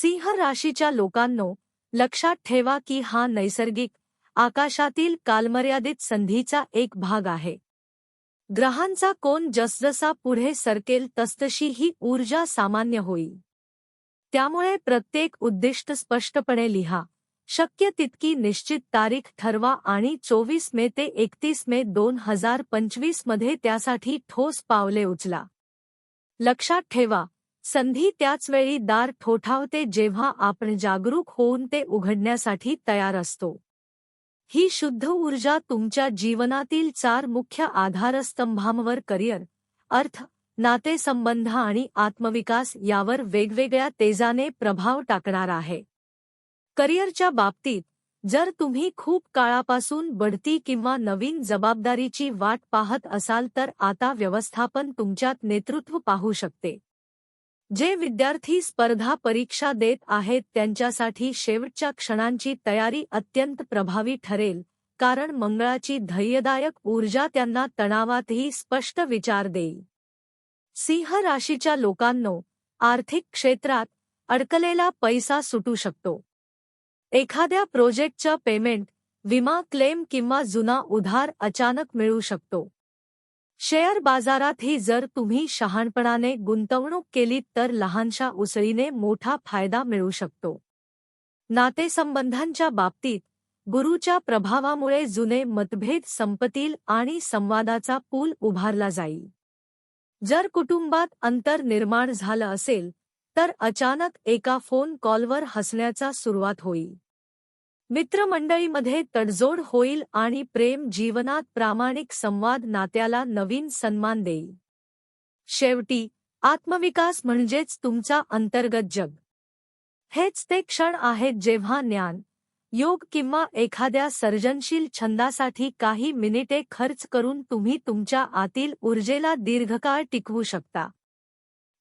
सिंह राशीच्या लोकांनो लक्षात ठेवा की हा नैसर्गिक आकाशातील कालमर्यादित संधीचा एक भाग आहे. ग्रहांचा कोन जसजसा पुढे सरकेल तसतशी ही ऊर्जा सामान्य होईल. त्यामुळे प्रत्येक उद्दिष्ट स्पष्टपणे लिहा. शक्य तितकी निश्चित तारीख ठरवा आणि चोवीस मे ते एकतीस मे दोन हजार पंचवीसमध्ये त्यासाठी ठोस पावले उचला. लक्षात ठेवा संधी त्याचवेळी दार ठोठावते जेव्हा आपण जागरूक होऊन ते उघडण्यासाठी तयार असतो. ही शुद्ध ऊर्जा तुमच्या जीवनातील चार मुख्य आधारस्तंभांवर करिअर अर्थ नातेसंबंध आणि आत्मविकास यावर वेगवेगळ्या तेजाने प्रभाव टाकणार आहे. करिअरच्या बाबतीत जर तुम्ही खूप काळापासून बढती किंवा नवीन जबाबदारीची वाट पाहत असाल तर आता व्यवस्थापन तुमच्यात नेतृत्व पाहू शकते. जे विद्यार्थी स्पर्धा परीक्षा देत आहेत त्यांच्यासाठी शेवटच्या क्षणांची तयारी अत्यंत प्रभावी ठरेल कारण मंगळाची धैर्यदायक ऊर्जा त्यांना तणावातही स्पष्ट विचार देईल. सिंह राशीच्या लोकांनो आर्थिक क्षेत्रात अडकलेला पैसा सुटू शकतो. एखाद्या प्रोजेक्टचं पेमेंट विमा क्लेम किंवा जुना उधार अचानक मिळू शकतो. शेअर बाजारातही जर तुम्ही शहाणपणाने गुंतवणूक केलीत तर लहानशा उसळीने मोठा फायदा मिळू शकतो. नातेसंबंधांच्या बाबतीत गुरुच्या प्रभावामुळे जुने मतभेद संपतील आणि संवादाचा पूल उभारला जाईल. जर कुटुंबात अंतर निर्माण झालं असेल तर अचानक एका फोन कॉलवर हसण्याचा सुरुवात होईल. मित्रमंडळीमध्ये तडजोड होईल आणि प्रेम जीवनात प्रामाणिक संवाद नात्याला नवीन सन्मान देईल. शेवटी आत्मविकास म्हणजेच तुमचा अंतर्गत जग. हेच ते क्षण आहेत जेव्हा ज्ञान योग किंवा एखाद्या सर्जनशील छंदासाठी काही मिनिटे खर्च करून तुम्ही तुमच्या आतील ऊर्जेला दीर्घकाळ टिकवू शकता.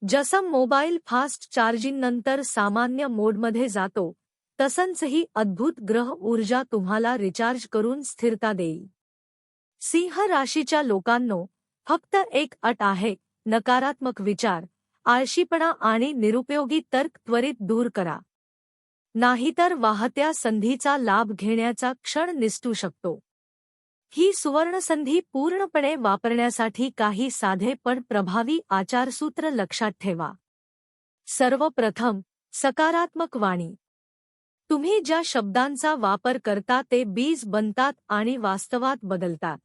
जसं मोबाईल फास्ट चार्जिंगनंतर सामान्य मोडमध्ये जातो तसंच ही अद्भुत ग्रह ऊर्जा तुम्हाला रिचार्ज करून स्थिरता देईल. सिंह राशीच्या लोकांनो फक्त एक अट आहे नकारात्मक विचार आळशीपणा आणि निरुपयोगी तर्क त्वरित दूर करा. नाहीतर वाहत्या संधीचा लाभ घेण्याचा क्षण निसटू शकतो. ही सुवर्णसंधी पूर्णपणे वापरण्यासाठी काही साधे पण प्रभावी आचारसूत्र लक्षात ठेवा. सर्वप्रथम सकारात्मक वाणी. तुम्ही ज्या शब्दांचा वापर करता ते बीज बनतात आणि वास्तवात बदलतात.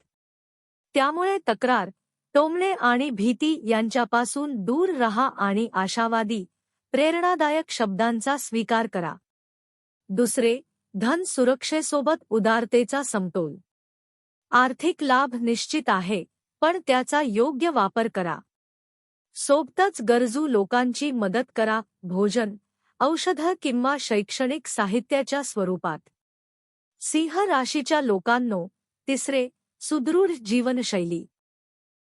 त्यामुळे तक्रार टोमणे आणि भीती यांच्यापासून दूर रहा आणि आशावादी प्रेरणादायक शब्दांचा स्वीकार करा. दुसरे धन सुरक्षेसोबत उदारतेचा समतोल. आर्थिक लाभ निश्चित आहे पण त्याचा योग्य वापर करा. सोबतच गरजू लोकांची मदत करा भोजन औषध किंवा शैक्षणिक साहित्याच्या स्वरूपात. सिंह राशीच्या लोकांनो तिसरे सुदृढ जीवनशैली.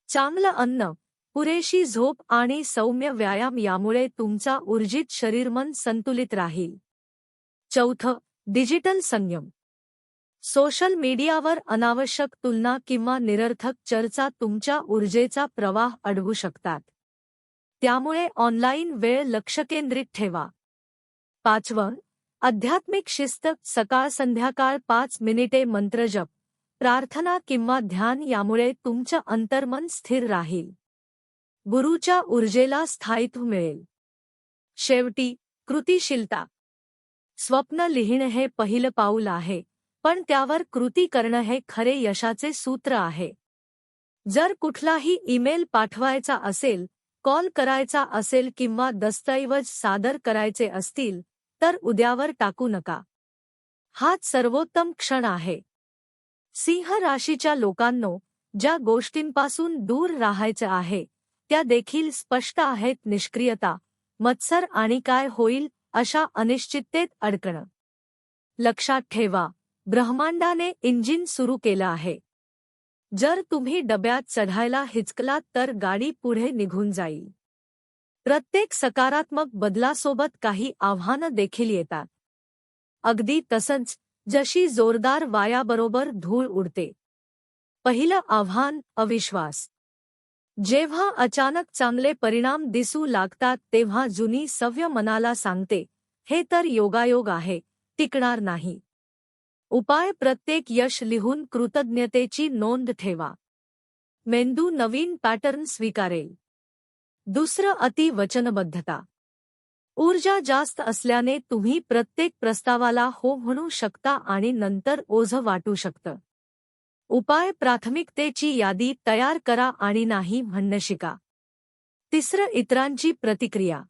चांगलं अन्न पुरेशी झोप आणि सौम्य व्यायाम यामुळे तुमचा ऊर्जित शरीरमन संतुलित राहील. चौथं डिजिटल संयम. सोशल मीडियावर अनावश्यक तुलना किंवा निरर्थक चर्चा तुमच्या ऊर्जेचा प्रवाह अडवू शकतात. त्यामुळे ऑनलाईन वेळ लक्ष केंद्रित ठेवा. पाचवं आध्यात्मिक शिस्त सकाळ संध्याकाळ पाच मिनिटे मंत्रजप प्रार्थना किंवा ध्यान यामुळे तुमचं अंतर्मन स्थिर राहील. गुरुच्या ऊर्जेला स्थायित्व मिळेल. शेवटी कृतिशीलता. स्वप्न लिहिणं हे पहिलं पाऊल आहे पण त्यावर कृती करणं हे खरे यशाचे सूत्र आहे. जर कुठलाही ईमेल पाठवायचा असेल कॉल करायचा असेल किंवा दस्तऐवज सादर करायचे असतील तर उद्यावर टाकू नका. हाच सर्वोत्तम क्षण आहे. सिंह राशीच्या लोकांनो ज्या गोष्टींपासून दूर राहायचं आहे त्या देखील स्पष्ट आहेत निष्क्रियता मत्सर आणि काय होईल अशा अनिश्चिततेत अडकणं. लक्षात ठेवा ब्रह्मांडाने इंजिन सुरू केलं आहे. जर तुम्ही डब्यात चढायला हिचकलात तर गाडी पुढे निघून जाईल. प्रत्येक सकारात्मक बदलासोबत काही आव्हानं देखील येतात. अगदी तसंच जशी जोरदार वायाबरोबर धूळ उडते. पहिलं आव्हान अविश्वास. जेव्हा अचानक चांगले परिणाम दिसू लागतात तेव्हा जुनी सव्य मनाला सांगते हे तर योगायोग आहे टिकणार नाही. उपाय प्रत्येक यश लिहून कृतज्ञतेची नोंद ठेवा. मेंदू नवीन पॅटर्न स्वीकारेल. दुसरं अति वचनबद्धता. ऊर्जा जास्त असल्याने तुम्ही प्रत्येक प्रस्तावाला हो म्हणू शकता आणि नंतर ओझं वाटू शकतं. उपाय प्राथमिकतेची यादी तयार करा आणि नाही म्हणणं शिका. तिसरं इतरांची प्रतिक्रिया.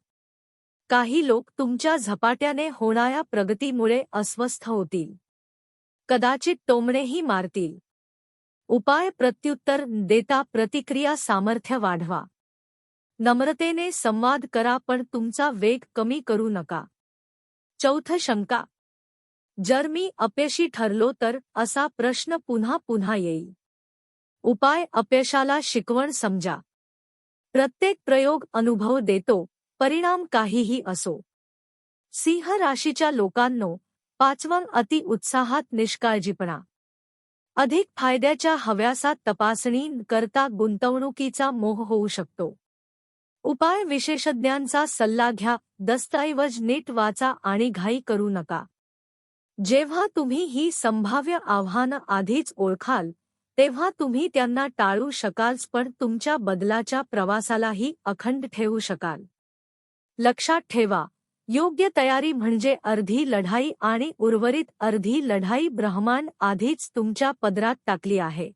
काही लोक तुमच्या झपाट्याने होणाऱ्या प्रगतीमुळे अस्वस्थ होतील. कदाचित टोमणेही मारतील. उपाय प्रत्युत्तर देता प्रतिक्रिया सामर्थ्य वाढवा. नम्रतेने संवाद करा पण तुमचा वेग कमी करू नका. चौथ शंका. जर मी अपयशी ठरलो तर असा प्रश्न पुन्हा पुन्हा येईल. उपाय अपयशाला शिकवण समजा. प्रत्येक प्रयोग अनुभव देतो परिणाम काहीही असो. सिंह राशीच्या लोकांनो पाचवं अति उत्साहात निष्काळजीपणा. अधिक फायद्याच्या हव्यासात तपासणी करता गुंतवणुकीचा मोह होऊ शकतो. उपाय विशेषज्ञांचा सल्ला घ्या दस्तऐवज नीट वाचा आणि घाई करू नका. जेव्हा तुम्ही ही संभाव्य आव्हानं आधीच ओळखाल तेव्हा तुम्ही त्यांना टाळू शकालच पण तुमच्या बदलाच्या प्रवासालाही अखंड ठेवू शकाल. लक्षात ठेवा योग्य तयारी म्हणजे अर्धी लढाई आणि उर्वरित अर्धी लढाई ब्रह्मांड आधीच तुमच्या पदरात टाकली आहे.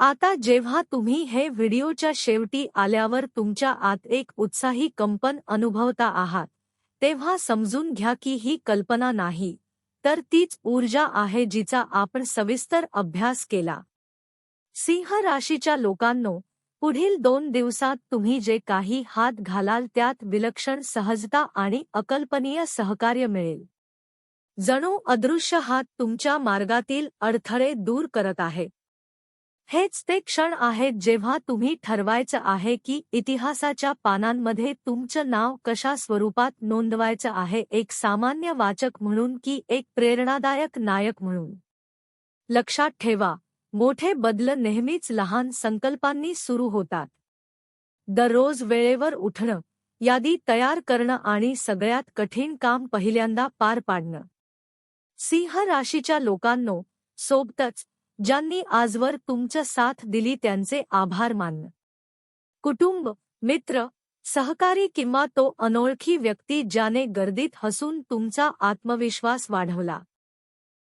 आता जेव्हा तुम्ही हे व्हिडिओच्या शेवटी आल्यावर तुमच्या आत एक उत्साही कंपन अनुभवता आहात तेव्हा समजून घ्या की ही कल्पना नाही तर तीच ऊर्जा आहे जिचा आपण सविस्तर अभ्यास केला. सिंह राशीच्या लोकांनो पुढील दोन दिवसात तुम्ही जे काही हात घालाल त्यात विलक्षण सहजता आणि अकल्पनीय सहकार्य मिळेल. जणू अदृश्य हात तुमच्या मार्गातील अडथळे दूर करत आहे. हेच ते क्षण आहेत जेव्हा तुम्ही ठरवायचं आहे की इतिहासाच्या पानांमध्ये तुमचं नाव कशा स्वरूपात नोंदवायचं आहे एक सामान्य वाचक म्हणून की एक प्रेरणादायक नायक म्हणून. लक्षात ठेवा मोठे बदल नेहमीच लहान संकल्पांनी सुरू होतात. दररोज वेळेवर उठणं यादी तयार करणं आणि सगळ्यात कठीण काम पहिल्यांदा पार पाडणं. सिंह राशीच्या लोकांनो सोबतच ज्यांनी आजवर तुमचं साथ दिली त्यांचे आभार मानणं. कुटुंब मित्र सहकारी किंवा तो अनोळखी व्यक्ती ज्याने गर्दीत हसून तुमचा आत्मविश्वास वाढवला.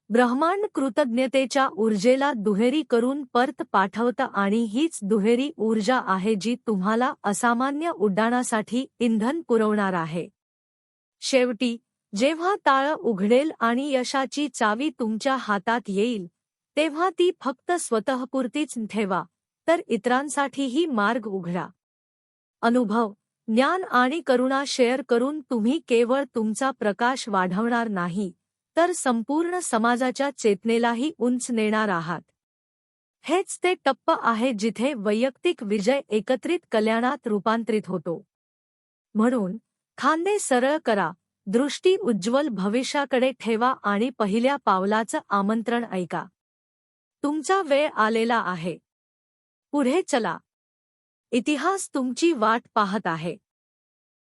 ब्रह्मांड कृतज्ञतेच्या ऊर्जेला दुहेरी करून परत पाठवतं आणि हीच दुहेरी ऊर्जा आहे जी तुम्हाला असामान्य उड्डाणासाठी इंधन पुरवणार आहे. शेवटी जेव्हा ताळ उघडेल आणि यशाची चावी तुमच्या हातात येईल तेव्हा ती फक्त स्वतःपुरतीच ठेवा तर इतरांसाठीही मार्ग उघडा. अनुभव ज्ञान आणि करुणा शेअर करून तुम्ही केवळ तुमचा प्रकाश वाढवणार नाही तर संपूर्ण समाजाच्या चेतनेलाही उंच नेणार आहात. हेच ते टप्प आहे जिथे वैयक्तिक विजय एकत्रित कल्याणात रूपांतरित होतो. म्हणून खांदे सरळ करा दृष्टी उज्ज्वल भविष्याकडे ठेवा आणि पहिल्या पावलाचं आमंत्रण ऐका. तुमचा वेळ आलेला आहे. पुढे चला. इतिहास तुमची वाट पाहत आहे.